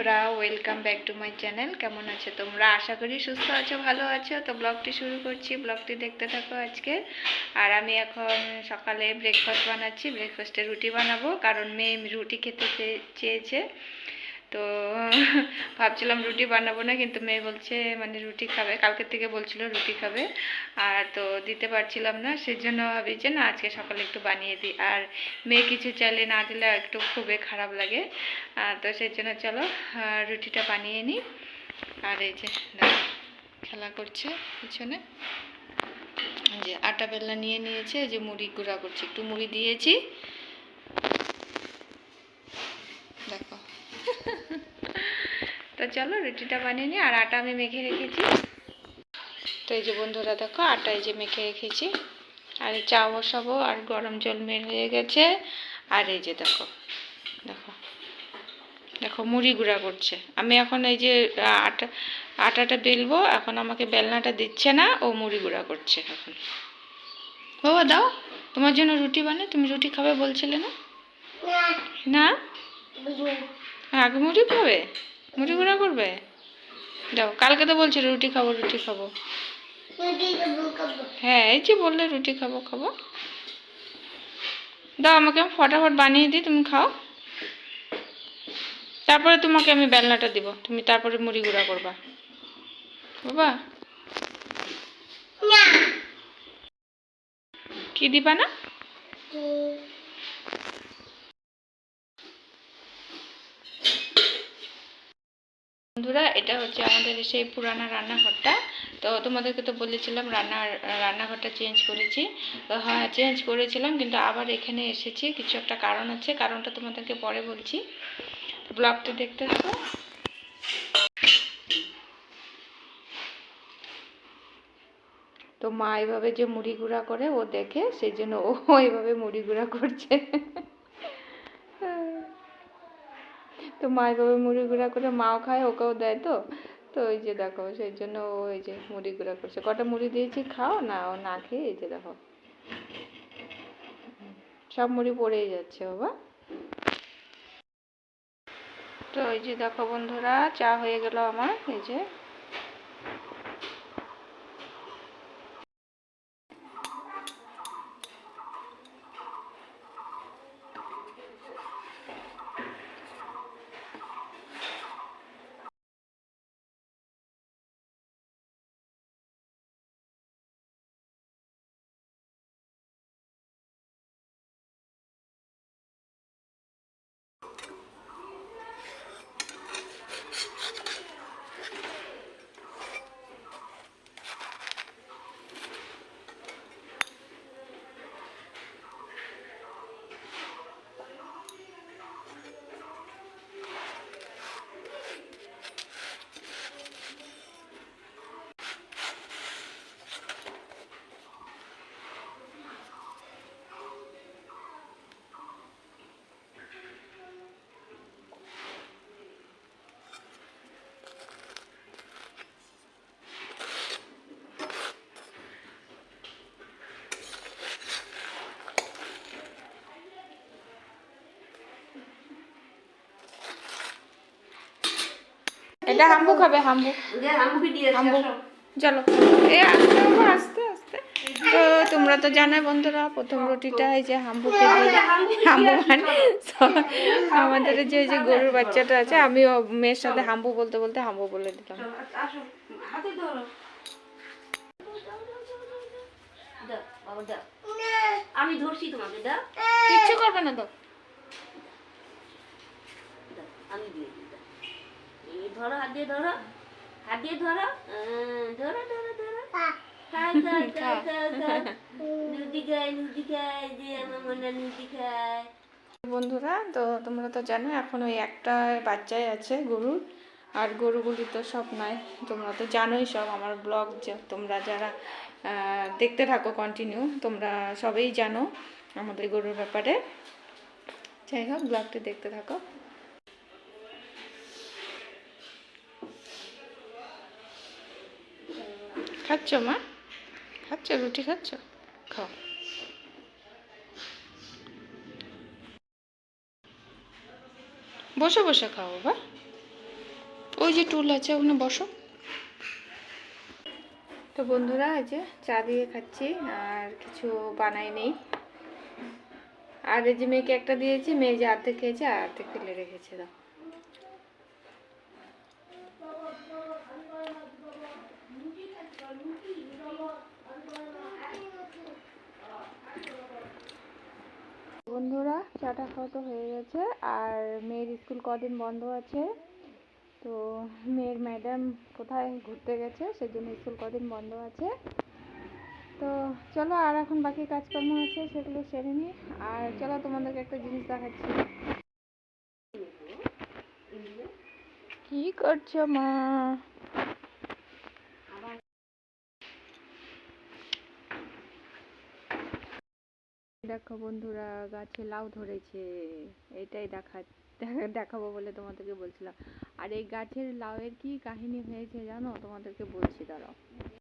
বন্ধুরা welcome back to my channel কেমন আছো তোমরা? আশা করি সুস্থ আছো, ভালো আছো। তো ব্লগটি শুরু করছি ব্লগটি দেখতে থাকো আজকে। আর আমি এখন সকালে ব্রেকফাস্ট বানাচ্ছি ব্রেকফাস্টে রুটি বানাবো। কারণ মেয়ে রুটি খেতে চেয়েছে। তো ভাবছিলাম রুটি বানাবো না, কিন্তু মেয়ে বলছে মানে রুটি খাবে। কালকের থেকে বলছিল রুটি খাবে। আর তো দিতে পারছিলাম না, সেজন্য ভাবি যে, না, আজকে সকালে একটু বানিয়ে দিই। আর মেয়ে কিছু চাইলে না দিলে একটু খুবই খারাপ লাগে। তো সেই জন্য চলো রুটিটা বানিয়ে নিই। আর এই যে খেলা করছে পিছনে। যে আটা বেলনা নিয়ে নিয়েছে যে মুড়ি গুঁড়া করছে। একটু মুড়ি দিয়েছি। দেখো তো চলো রুটিটা বানিয়ে নিই আর আটা আমি মেখে রেখেছি। তো এই যে বন্ধুরা দেখো আটা এই যে মেখে রেখেছি। আর এই চা বসাবো আর গরম জল মের হয়ে গেছে। আর এই যে দেখো দেখো দেখো মুড়ি গুঁড়া করছে। আমি এখন এই যে আটা আটাটা বেলবো এখন আমাকে বেলনাটা দিচ্ছে না ও মুড়ি গুঁড়া করছে এখন। বাবা দাও তোমার জন্য রুটি বানাই তুমি রুটি খাবে বলছিলে না? না। আগে মুড়ি খাবে? মুড়ি গুঁড়া করবে? দাও কালকে তো বলছিল রুটি খাব রুটি খাব। হ্যাঁ এই যে বললে রুটি খাব খাব। দাও আমাকে আমি ফটাফট বানিয়ে দিই তুমি খাও। তারপরে তোমাকে আমি বেলনাটা দিব তুমি তারপরে মুড়ি গুঁড়া করবা। বাবা। কি দিবা না? বন্ধুরা, এটা হচ্ছে আমাদের সেই পুরানা রান্নাঘরটা। তো তোমাদেরকে তো বলেছিলাম রান্না রান্নাঘরটা চেঞ্জ করেছি। তো হ্যাঁ চেঞ্জ করেছিলাম, কিন্তু আবার এখানে এসেছি। কিছু একটা কারণ আছে, কারণটা তোমাদেরকে পরে বলছি। ব্লগটা দেখতে থাকো। তো মা এইভাবে যে মুড়ি গুঁড়া করে, ও দেখে, সেই জন্য ও এইভাবে মুড়ি গুঁড়া করছে। তো মা এভাবে মুড়ি গুঁড়া করে মাও খায়, ওকেও দেয় তো। তো ওই যে দেখো, সেই জন্য ও ওই যে মুড়ি গুঁড়া করছে। কটা মুড়ি দিয়েছি, খাও না, ও না খেয়ে এই যে দেখো। সব মুড়ি পড়েই যাচ্ছে বাবা। তো এই যে দেখো বন্ধুরা, চা হয়ে গেল আমার, এই যে। এটা হাম্বু খাবে হাম্বু। হাম্বু চলো। এ আস্তে আস্তে আস্তে। তো তোমরা তো জানো বন্ধুরা প্রথম রুটিটা এই যে হাম্বুকে দিয়ে হাম্বু মানে আমাদের যে যে গরুর বাচ্চাটা আছে আমি মেয়ের সাথে হাম্বু বলতে বলতে হাম্বু বলে দিলাম। আমি ধরছি তোমাকে দাও। কিচ্ছু করবে না তো। আমি দিয়ে ধরো হাত দিয়ে ধরো। হাত দিয়ে ধরো। ধরো ধরো ধরো। মনে বন্ধুরা তো তোমরা তো জানো এখন ওই একটা বাচ্চাই আছে গরুর আর গরুগুলি তো সব নাই। তোমরা তো জানোই সব আমার ব্লগ তোমরা যারা দেখতে থাকো কন্টিনিউ তোমরা সবাই জানো আমাদের গরুর ব্যাপারে। যাই হোক ব্লগটি দেখতে থাকো। খাচ্ছ, মা? খাচ্ছ? রুটি খাচ্ছ? খাও। বসে বসে, খাও বাবা। ওই যে টুল আছে, ওখানে বসো। তো বন্ধুরা, এই চা দিয়ে খাচ্ছি, আর কিছু বানাই নেই। আর এই যে মেয়েকে একটা দিয়েছি, মেয়ে যে আর্ধেক খেয়েছে, আর ফেলে রেখেছে, দাও। বন্ধুরা, চাটা খাওয়া তো হয়ে গেছে। আর মেয়ের স্কুল কদিন বন্ধ আছে? তো মেয়ের ম্যাডাম কোথায় ঘুরতে গেছে, সেজন্য স্কুল কদিন বন্ধ আছে। তো চলো, আর এখন বাকি কাজকর্ম আছে, সেগুলো সেরে নিই। আর চলো, তোমাদেরকে একটা জিনিস দেখাচ্ছি। কি করছ মা? দেখো বন্ধুরা, গাছে লাউ ধরেছে। এটাই দেখা দেখা- দেখাবো বলে তোমাদেরকে বলছিলাম। আর এই গাছের লাউয়ের কি কাহিনী হয়েছে জানো? তোমাদেরকে বলছি, দাঁড়াও।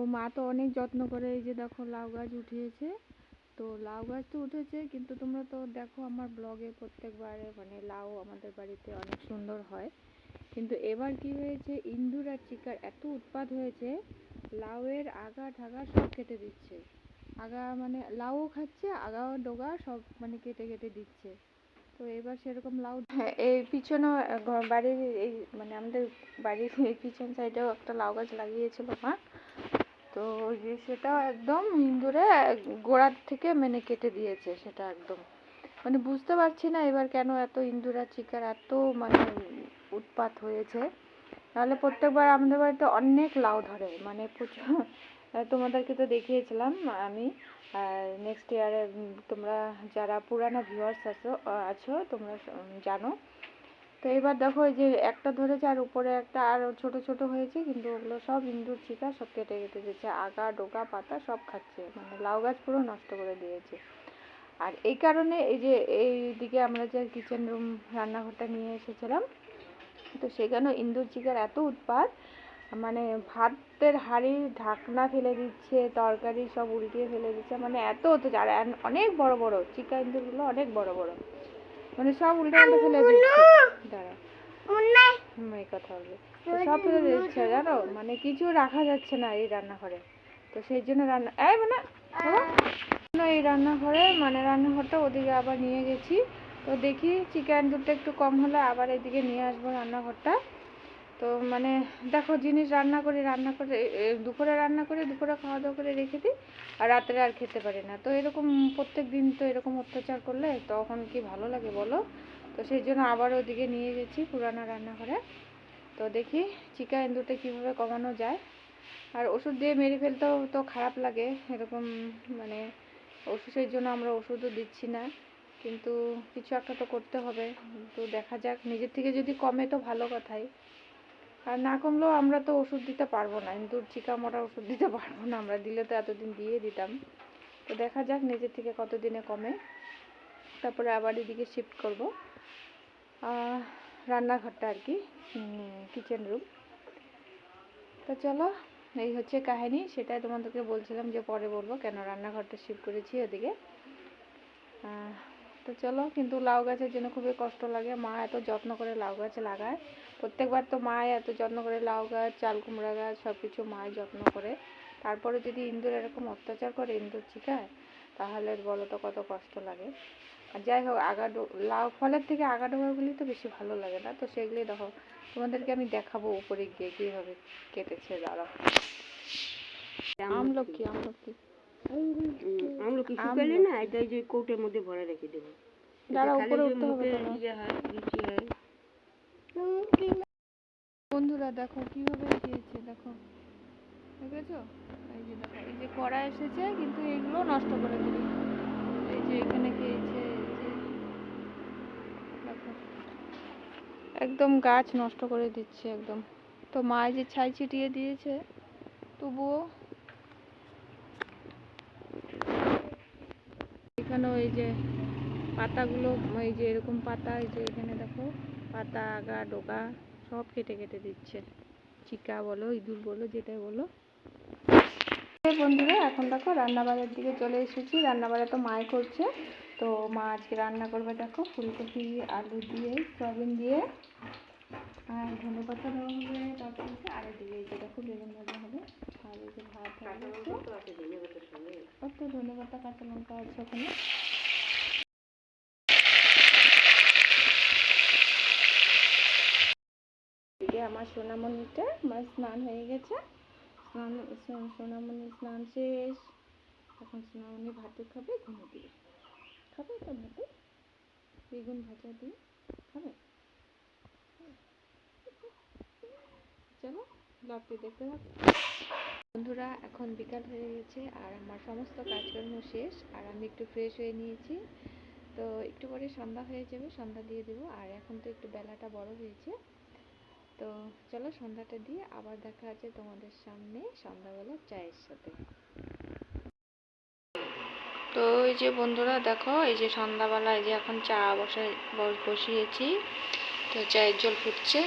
ও মা তো অনেক যত্ন করে এই যে দেখো লাউ গাছ উঠিয়েছে। তো লাউ গাছ তো উঠেছে, কিন্তু তোমরা তো দেখো আমার ব্লগে প্রত্যেকবারে মানে লাউ আমাদের বাড়িতে অনেক সুন্দর হয়। কিন্তু এবার কি হয়েছে, ইন্দুর আর চিকার এত উৎপাত হয়েছে, লাউয়ের আগা ঢাকা সব কেটে দিচ্ছে। আগা মানে লাউও খাচ্ছে, আগা ডোগা সব মানে কেটে কেটে দিচ্ছে। তো এবার সেরকম লাউ হ্যাঁ এই পিছনেও বাড়ির এই মানে আমাদের বাড়ির এই পিছন সাইডেও একটা লাউ গাছ লাগিয়েছিল মা। তো সেটাও একদম ইন্দুরে গোড়ার থেকে মানে কেটে দিয়েছে সেটা একদম। মানে বুঝতে পারছি না এবার কেন এত ইন্দুরা চিকার এত মানে উৎপাত হয়েছে। নাহলে প্রত্যেকবার আমাদের বাড়িতে অনেক লাউ ধরে মানে প্রচুর তোমাদেরকে তো দেখিয়েছিলাম আমি। নেক্সট ইয়ারে তোমরা যারা পুরানো ভিউয়ার্স আছো আছো, তোমরা জানো। তো এবার দেখো এই যে একটা ধরেছে আর উপরে একটা আর ছোট ছোট হয়েছে, কিন্তু ওগুলো সব ইন্দুর চিকা, সব কেটে কেটে দিয়েছে। আগা ডোকা পাতা সব খাচ্ছে। মানে লাউ গাছ পুরো নষ্ট করে দিয়েছে। আর এই কারণে এই যে এই দিকে আমরা যে কিচেন রুম রান্নাঘরটা নিয়ে এসেছিলাম, তো সেখানে ইন্দুর চিকার এত উৎপাত মানে ভাতের হাঁড়ি ঢাকনা ফেলে দিচ্ছে তরকারি সব উল্টিয়ে ফেলে দিচ্ছে মানে এত অত্যাচার আর অনেক বড় বড় চিকা ইন্দুরগুলো অনেক বড় বড় মানে সব উল্টে উল্টে ফেলে দিচ্ছে। দাঁড়া। এই কথা বলবে। সব ফেলে দিচ্ছে জানো? মানে কিছু রাখা যাচ্ছে না এই রান্নাঘরে। তো সেই জন্য রান্না এই মানে এই রান্নাঘরে মানে রান্নাঘরটা ওদিকে আবার নিয়ে গেছি। তো দেখি চিকেন দুধটা একটু কম হলে আবার এদিকে নিয়ে আসব রান্নাঘরটা। তো মানে দেখো জিনিস রান্না করি, রান্না করে দুপুরে রান্না করে, দুপুরে খাওয়া দাওয়া করে রেখে দিই আর রাত্রে আর খেতে পারি না। তো এরকম প্রত্যেক দিন তো এরকম অত্যাচার করলে তখন কি ভালো লাগে বলো? তো সেই জন্য আবার ওদিকে নিয়ে গেছি পুরানো রান্নাঘরে। তো দেখি চিকা এন্দুরটা কীভাবে কমানো যায়। আর ওষুধ দিয়ে মেরে ফেলতেও তো খারাপ লাগে, এরকম মানে ওষুধের জন্য আমরা ওষুধও দিচ্ছি না। কিন্তু কিছু একটা তো করতে হবে। তো দেখা যাক, নিজের থেকে যদি কমে তো ভালো কথাই। আর না কমলেও আমরা তো ওষুধ দিতে পারব না। কিন্তু চিকা মরা ওষুধ দিতে পারব না। আমরা দিলে তো এতদিন দিয়ে দিতাম। তো দেখা যাক নিজের থেকে কতদিনে কমে। তারপরে আবার এদিকে শিফট করব। রান্নাঘরটা আর কি কিচেন রুম তো চলো, এই হচ্ছে কাহিনী। সেটাই তোমাদেরকে বলছিলাম যে পরে বলব কেন রান্নাঘরটা শিফট করেছি ওদিকে তো চলো, কিন্তু লাউ গাছের জন্য খুবই কষ্ট লাগে। মা এত যত্ন করে লাউ গাছ লাগায়। প্রত্যেকবার তো মা এত যত্ন করে লাউ গাছ চাল কুমড়া গাছ সব কিছু মাই যত্ন করে। তারপরে যদি ইন্দুর এরকম অত্যাচার করে ইন্দুর চিকায় তাহলে বলো তো কত কষ্ট লাগে। আর যাই হোক আগা ডো- লাউ ফলের থেকে আগা ডোকাগুলি তো বেশি ভালো লাগে না। তো সেগুলি দেখো তোমাদেরকে আমি দেখাবো উপরে গিয়ে কীভাবে কেটেছে দাঁড়াও। আমলকি আমলকি। আমলকি শুকালে না এটা ওই যে কৌটের মধ্যে ভরে রেখে দেবো। দাঁড়া উপরে উঠতে হবে ইয়ে হয় হয় বন্ধুরা দেখো কীভাবে খেয়েছে দেখো। দেখেছ? এই যে দেখো, এই যে কড়া এসেছে, কিন্তু এগুলো নষ্ট করে দিল। এই যে এখানে খেয়েছে দেখো। একদম গাছ নষ্ট করে দিচ্ছে একদম। তো মা যে ছাই ছিটিয়ে দিয়েছে, তবুও এখানেও এই যে পাতাগুলো, এই যে এরকম পাতা, এই যে এখানে দেখো। পাতা আগা ডোকা সব কেটে কেটে দিচ্ছে। চিকা বলো ইঁদুর বলো যেটাই বলো। এই বন্ধুরা এখন দেখো রান্নাবাড়ির দিকে চলে এসেছি। রান্নাবাড়ি তো মাই করছে। তো মা আজকে রান্না করবে দেখো ফুলকপি আলু দিয়ে সয়াবিন দিয়ে। আর ধনে পাতা দেওয়া হবে তরকারিতে আর এদিকে এই যে দেখো বেগুন ভাজা হবে। আর এই যে ভাত হবে। কত ধনে পাতা কাঁচা লঙ্কা আছে ওখানে। আমার সোনামণিটা আমার স্নান হয়ে গেছে। স্নান সোনামণি স্নান শেষ। এখন সোনামণি ভাতে খাবে ঘুমে দিয়ে খাবে তো ভাতে বেগুন ভাজা দিয়ে খাবে? চলো ব্লগটি দেখতে থাকো। বন্ধুরা, এখন বিকাল হয়ে গেছে আর আমার সমস্ত কাজকর্ম শেষ। আর আমি একটু ফ্রেশ হয়ে নিয়েছি। তো একটু পরে সন্ধ্যা হয়ে যাবে, সন্ধ্যা দিয়ে দেবো। আর এখন তো একটু বেলাটা বড় হয়েছে। তো চলো সন্ধ্যাটা দিয়ে আবার দেখা আছে তোমাদের সামনে সন্ধ্যাবেলা চায়ের সাথে। তো এই যে বন্ধুরা দেখো, এই যে সন্ধ্যাবেলা এই যে এখন চা বসাই বসিয়েছি, তো চায়ের জল ফুটছে।